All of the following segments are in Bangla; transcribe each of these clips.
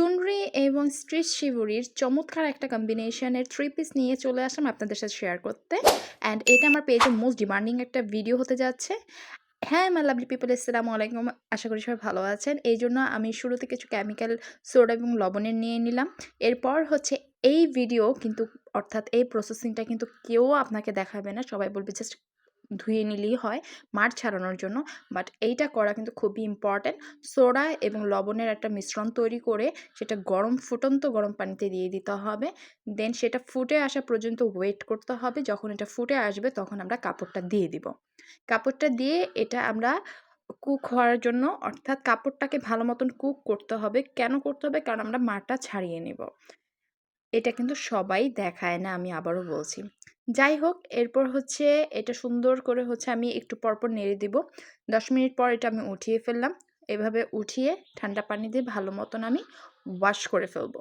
চুনরি এবং স্ট্রিট শিবুরির চমৎকার একটা কম্বিনেশনের থ্রি পিস নিয়ে চলে আসলাম আপনাদের সাথে শেয়ার করতে। অ্যান্ড এটা আমার পেজে মোস্ট ডিমান্ডিং একটা ভিডিও হতে যাচ্ছে। হ্যাঁ আমার লাভলি পিপল আসসালামু আলাইকুম। আশা করি সবাই ভালো আছেন। এই জন্য আমি শুরুতে কিছু কেমিক্যাল সোডা এবং লবণের নিয়ে নিলাম। এরপর হচ্ছে এই ভিডিও কিন্তু, অর্থাৎ এই প্রসেসিংটা কিন্তু কেউ আপনাকে দেখাবে না। সবাই বলবে, জাস্ট ধুয়ে নিলেই হয় মাঠ ছাড়ানোর জন্য। বাট এইটা করা কিন্তু খুবই ইম্পর্ট্যান্ট সোডা এবং লবণের একটা মিশ্রণ তৈরি করে সেটা গরম, ফুটন্ত গরম পানিতে দিয়ে দিতে হবে। দেন সেটা ফুটে আসা পর্যন্ত ওয়েট করতে হবে। যখন এটা ফুটে আসবে তখন আমরা কাপড়টা দিয়ে দিব। কাপড়টা দিয়ে এটা আমরা কুক হওয়ার জন্য অর্থাৎ কাপড়টাকে ভালো মতন কুক করতে হবে। কেন করতে হবে? কারণ আমরা মাটা ছাড়িয়ে নেব। এটা কিন্তু সবাই দেখায় না আমি আবারও বলছি। যাই হোক এরপর হচ্ছে এটা সুন্দর করে হচ্ছে আমি একটু পরপর নেড়ে দিব। দশ মিনিট পর এটা আমি উঠিয়ে ফেললাম। এভাবে উঠিয়ে ঠান্ডা পানি দিয়ে ভালো মতন আমি ওয়াশ করে ফেলব।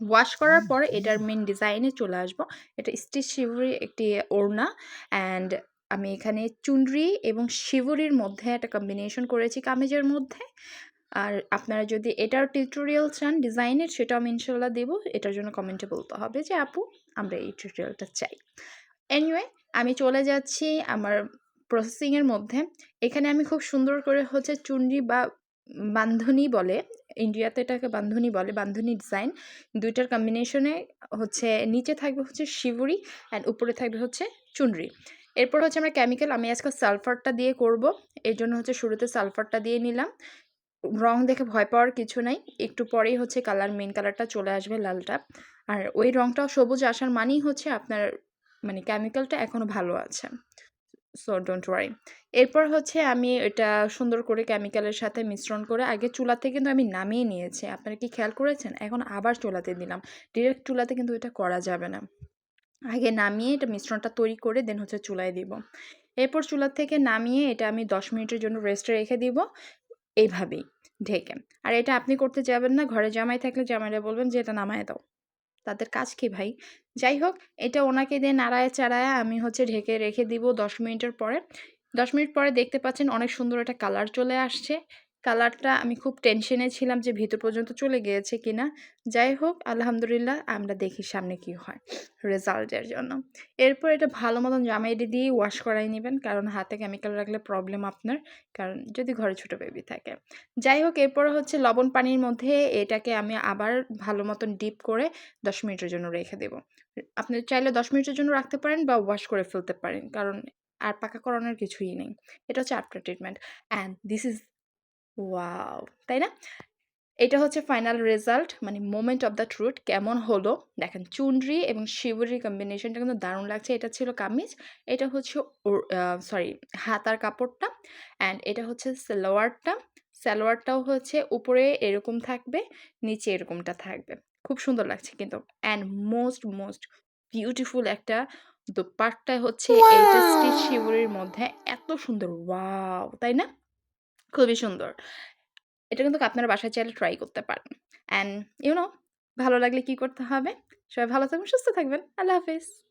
ওয়াশ করার পর এটার মেন ডিজাইনে চলে আসব। এটা স্টিচ শিবরি একটি ওড়না অ্যান্ড আমি এখানে চুনরি এবং শিবরির মধ্যে একটা কম্বিনেশন করেছি কামিজের মধ্যে। আর আপনারা যদি এটার টিউটোরিয়াল চান ডিজাইনের সেটা আমি ইনশাল্লাহ দেবো। এটার জন্য কমেন্টে বলতে হবে যে, আপু, আমরা এই টিউটোরিয়ালটা চাই। এনিওয়ে আমি চলে যাচ্ছি আমার প্রসেসিংয়ের মধ্যে। এখানে আমি খুব সুন্দর করে হচ্ছে চুনরি বা বান্ধনী বলে, ইন্ডিয়াতে এটাকে বান্ধনী বলে বান্ধনী ডিজাইন দুইটার কম্বিনেশনে হচ্ছে নিচে থাকবে হচ্ছে শিবুরি অ্যান্ড উপরে থাকবে হচ্ছে চুনরি এরপর হচ্ছে আমরা কেমিক্যাল আমি আজকে সালফারটা দিয়ে করব। এর জন্য হচ্ছে শুরুতে সালফারটা দিয়ে নিলাম। রং দেখে ভয় পাওয়ার কিছু নাই। একটু পরেই হচ্ছে কালার মেন কালারটা চলে আসবে লালটা। আর ওই রংটাও সবুজ আসার মানেই হচ্ছে আপনার মানে কেমিক্যালটা এখনও ভালো আছে। সো ডোন্ট ওয়ারি এরপর হচ্ছে আমি এটা সুন্দর করে কেমিক্যালের সাথে মিশ্রণ করে আগে চুলাতে কিন্তু আমি নামিয়ে নিয়েছি। আপনারা কি খেয়াল করেছেন? এখন আবার চুলাতে দিলাম। ডিরেক্ট চুলাতে কিন্তু এটা করা যাবে না। আগে নামিয়ে এটা মিশ্রণটা তৈরি করে দেন হচ্ছে চুলায় দিব। এরপর চুলা থেকে নামিয়ে এটা আমি দশ মিনিটের জন্য রেস্টে রেখে দিব। এইভাবেই ঢেকে আর এটা আপনি করতে যাবেন না, ঘরে জামাই থাকলে জামাইরা বলবেন যে, এটা নামায় দাও। তাদের কাজ কি ভাই? যাই হোক, এটা ওনাকে দিয়ে নাড়ায় চাড়ায় আমি হচ্ছে ঢেকে রেখে দিব দশ মিনিটের পরে। দশ মিনিট পরে দেখতে পাচ্ছেন অনেক সুন্দর একটা কালার চলে আসছে। কালারটা আমি খুব টেনশনে ছিলাম যে ভিতর পর্যন্ত চলে গিয়েছে কিনা। যাই হোক, আলহামদুলিল্লাহ আমরা দেখি সামনে কি হয় রেজাল্টের জন্য। এরপর এটা ভালো মতন জামাইডি দিয়ে ওয়াশ করাই নেবেন, কারণ হাতে কেমিক্যাল রাখলে প্রবলেম আপনার, কারণ যদি ঘরে ছোটো বেবি থাকে। যাই হোক, এরপর হচ্ছে লবণ পানির মধ্যে এটাকে আমি আবার ভালো মতন ডিপ করে দশ মিনিটের জন্য রেখে দেব। আপনি চাইলে দশ মিনিটের জন্য রাখতে পারেন বা ওয়াশ করে ফেলতে পারেন, কারণ আর পাকা করানোর কিছুই নেই। এটা হচ্ছে after treatment and this is wow তাই না? এটা হচ্ছে ফাইনাল রেজাল্ট মানে মোমেন্ট অফ দ্য ট্রুথ কেমন হলো? দেখেন চুনরি এবং শিবরির কম্বিনেশনটা কিন্তু দারুণ লাগছে। এটা ছিল কামিজ এটা হচ্ছে সরি হাতার কাপড়টা অ্যান্ড এটা হচ্ছে সালোয়ারটা। সালোয়ারটাও হচ্ছে উপরে এরকম থাকবে নিচে এরকমটা থাকবে। খুব সুন্দর লাগছে কিন্তু অ্যান্ড মোস্ট মোস্ট বিউটিফুল একটা দোপাট্টা হচ্ছে এইটা স্টিচ শিবরির মধ্যে এত সুন্দর ওয়াও তাই না? খুবই সুন্দর। এটা কিন্তু আপনারা বাসায় চাইলে ট্রাই করতে পারেন। অ্যান্ড ইউনো ভালো লাগলে কি করতে হবে? সবাই ভালো থাকবেন, সুস্থ থাকবেন। আল্লাহ হাফিজ।